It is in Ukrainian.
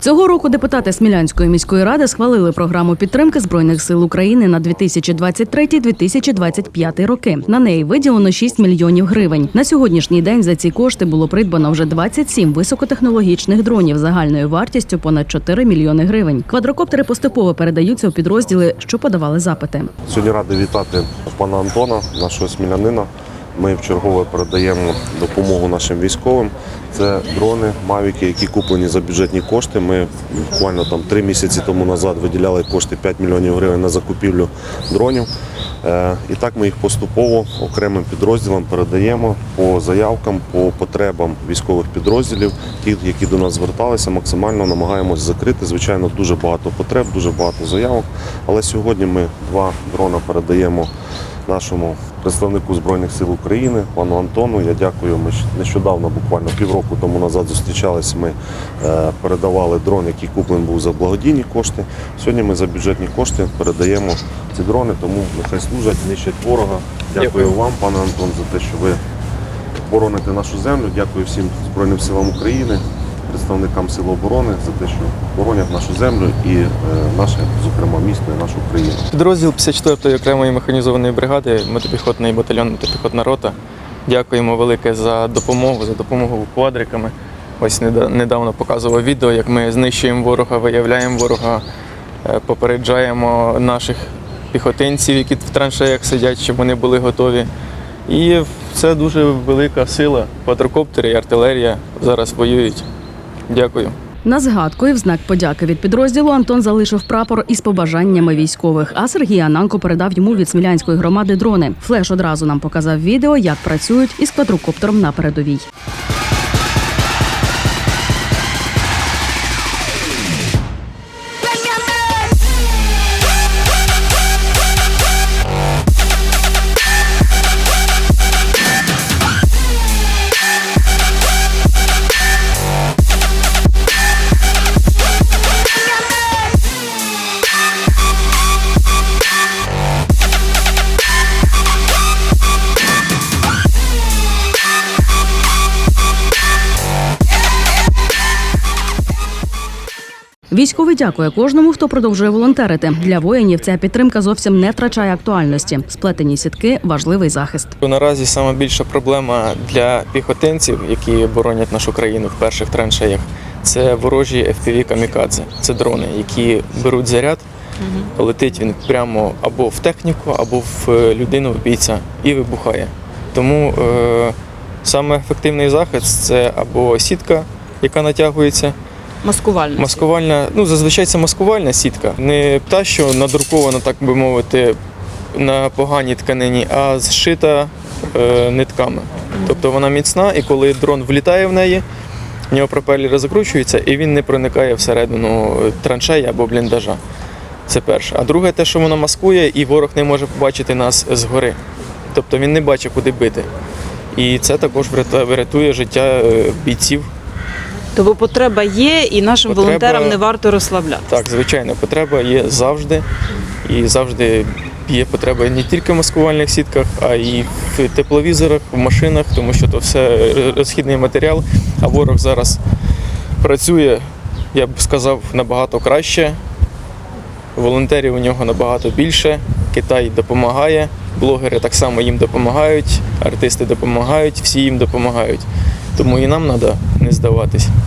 Цього року депутати Смілянської міської ради схвалили програму підтримки збройних сил України на 2023-2025 роки. На неї виділено 6 мільйонів гривень. На сьогоднішній день за ці кошти було придбано вже 27 високотехнологічних дронів загальною вартістю понад 4 мільйони гривень. Квадрокоптери поступово передаються у підрозділи, що подавали запити. Сьогодні радий вітати пана Антона, нашого смілянина. Ми вчергове передаємо допомогу нашим військовим. Це дрони, мавіки, які куплені за бюджетні кошти. Ми буквально там три місяці тому назад виділяли кошти 5 мільйонів гривень на закупівлю дронів. Е, І так ми їх поступово окремим підрозділам передаємо по заявкам, по потребам військових підрозділів, ті, які до нас зверталися, максимально намагаємось закрити. Звичайно, дуже багато потреб, дуже багато заявок. Але сьогодні ми два дрона передаємо нашому представнику Збройних сил України, пану Антону. Я дякую. Ми нещодавно, буквально півроку тому назад, зустрічалися. Ми е, передавали дрон, який куплений був за благодійні кошти. Сьогодні ми за бюджетні кошти передаємо ці дрони, тому нехай служать, нищать ворога. Дякую, Дякую. вам, пане Антон, за те, що ви бороните нашу землю. Дякую всім Збройним силам України, представникам Сил оборони за те, що боронять нашу землю і е, наше, зокрема, місто і нашу країну. Підрозділ 54-ї окремої механізованої бригади, мотопіхотний батальйон, мотопіхотна рота. Дякуємо велике за допомогу, за допомогу квадриками. Ось недавно показував відео, як ми знищуємо ворога, виявляємо ворога, е, попереджаємо наших піхотинців, які в траншеях сидять, щоб вони були готові. І це дуже велика сила. Квадрокоптери і артилерія зараз воюють. Дякую. На згадку і в знак подяки від підрозділу Антон залишив прапор із побажаннями військових. А Сергій Ананко передав йому від смілянської громади дрони. Флеш одразу нам показав відео, як працюють із квадрокоптером на передовій. Військовий дякує кожному, хто продовжує волонтерити. Для воїнів ця підтримка зовсім не втрачає актуальності. Сплетені сітки важливий захист. Наразі сама більша проблема для піхотинців, які боронять нашу країну в перших траншеях, це ворожі FPV камікадзе. Це дрони, які беруть заряд, летить він прямо або в техніку, або в е, людину, в бійця, і вибухає. Тому е, саме ефективний захист це або сітка, яка натягується. Маскувальність. Маскувальна, ну зазвичай це маскувальна сітка, не та, що надрукована, так би мовити, на поганій тканині, а зшита е, нитками. Тобто вона міцна, і коли дрон влітає в неї, в нього пропелери закручуються і він не проникає всередину траншеї або бліндажа. Це перше. А друге, те, що воно маскує, і ворог не може побачити нас згори. Тобто він не бачить, куди бити. І це також врятує життя е, бійців Тобто потреба є, і нашим Потреба- волонтерам не варто розслаблятися. Так, звичайно, потреба є завжди. І завжди є потреба не тільки в маскувальних сітках, а й в тепловізорах, в машинах, тому що це все розхідний матеріал. А ворог зараз працює, я б сказав, набагато краще. Волонтерів у нього набагато більше. Китай допомагає, блогери так само їм допомагають, артисти допомагають, всі їм допомагають. Тому і нам треба не здаватись.